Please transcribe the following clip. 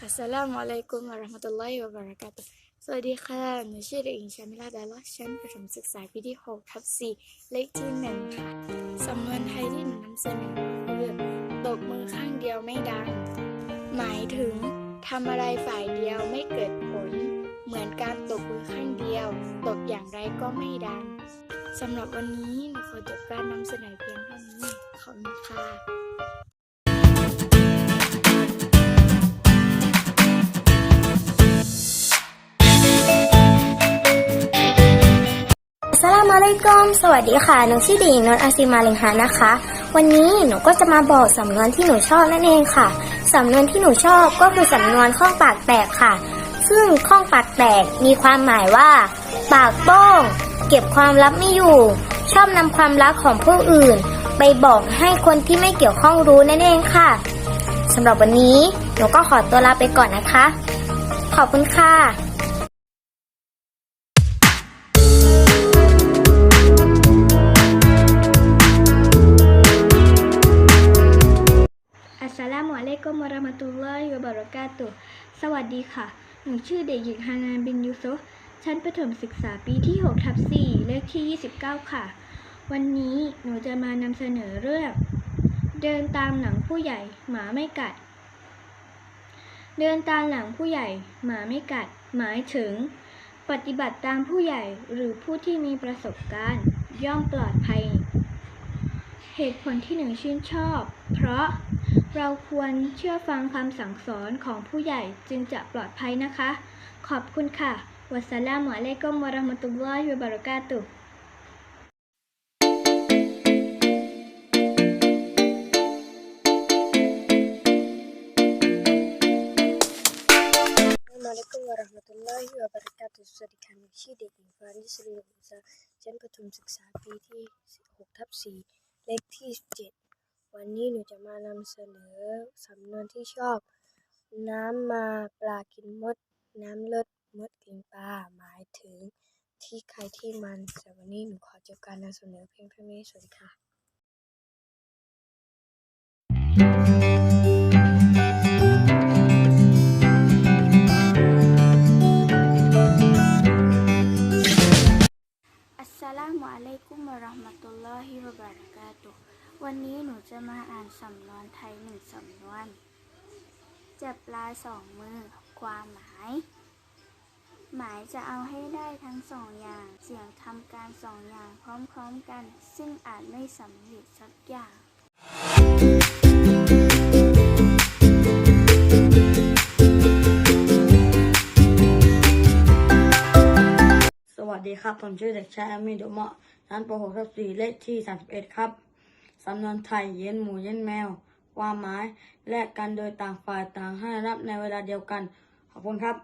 อัสสลามุอะลัยกุมวะเราะห์มะตุลลอฮิวะบะเราะกาตุสวัสดีค่ะ หนูชื่อเด็กหญิงชามิลาดาลอชั้นประถมศึกษาปีที่6ทับ4เลขที่หนึ่งค่ะ สำนวนไทยที่หนูนำเสนอคือตบมือข้างเดียวไม่ดัง หมายถึงทำอะไรฝ่ายเดียวไม่เกิดผล เหมือนการตบมือข้างเดียวตบอย่างไรก็ไม่ดังสำหรับวันนี้หนูขอจบการนำเสนอเพียงเท่านี้ขอบคุณค่ะ อัสสลาลัยกุมสวัสดีค่ะ หนูชื่อด็กหญิงนนอาซีมาเลงฮานะคะ วันนี้หนูก็จะมาบอกสำนวนที่หนูชอบนั่นเองค่ะ สำนวนที่หนูชอบก็คือสำนวนข้องปากแตกค่ะ ซึ่งข้องปากแตกมีความหมายว่า ปากโป้งเก็บความลับไม่อยู่ ชอบนำความลับของผู้อื่น ไปบอกให้คนที่ไม่เกี่ยวข้องรู้นั่นเองค่ะสำหรับวันนี้หนูก็ขอตัวลาไปก่อนนะคะ ขอบคุณค่ะาตุฮ์สวัสดีค่ะ หนูชื่อเด็กหญิงฮานานบินยูซุฟชั้นประถมศึกษาปีที่6ทับ4เลขที่ 29 ค่ะ วันนี้หนูจะมานำเสนอเรื่อง เดินตามหลังผู้ใหญ่หมาไม่กัด เดินตามหลังผู้ใหญ่หมาไม่กัด หมายถึง ปฏิบัติตามผู้ใหญ่หรือผู้ที่มีประสบการณ์ ย่อมปลอดภัย เหตุผลที่หนึ่งชื่นชอบ เพราะ เราควรเชื่อฟังคำสั่งสอนของผู้ใหญ่จึงจะปลอดภัยนะคะ ขอบคุณค่ะ วัสสลามุอะลัยกุมวะเราะห์มะตุลลอฮิวะบะเราะกาตุฮ์อัลามุอะลัยกุมวะราะห์มะตุลลอฮิวะบะเราะกาตุสวัสดีค่ะหนูชื่อเด็กหญิงฟาริสลีอุซาชั้นประถมศึกษาปีที่6ทับ4เลขที่7 วันนี้หนูจะมานำเสนอสำนวนที่ชอบ น้ำมาปลากินมด น้ำลดมดกินปลาหมายถึงที่ใครที่มันแต่วันนี้หนูขอจบการนำเสนอเพียงเท่านี้สวัสดีค่ะอัสสลามุอะลัยกุมวะเราะห์มะตุลลอฮิวะบะเราะกาตุฮ์ วันนี้หนูจะมาอ่านสำนวนไทยหนึ่งสำนวน จับปลาสองมือ ความหมาย หมายจะเอาให้ได้ทั้งสองอย่าง เสียงทำการสองอย่างพร้อมๆกัน ซึ่งอาจไม่สำเร็จสักอย่าง สวัสดีครับ ผมชื่อเด็กชายอามีดุเหมาะชั้นป .6 ทับ4เลขที่ 31 ครับ สำนวนไทยเย็นหมูเย็นแมว ความหมายแลกกันโดยต่างฝ่ายต่างให้รับในเวลาเดียวกัน ขอบคุณครับ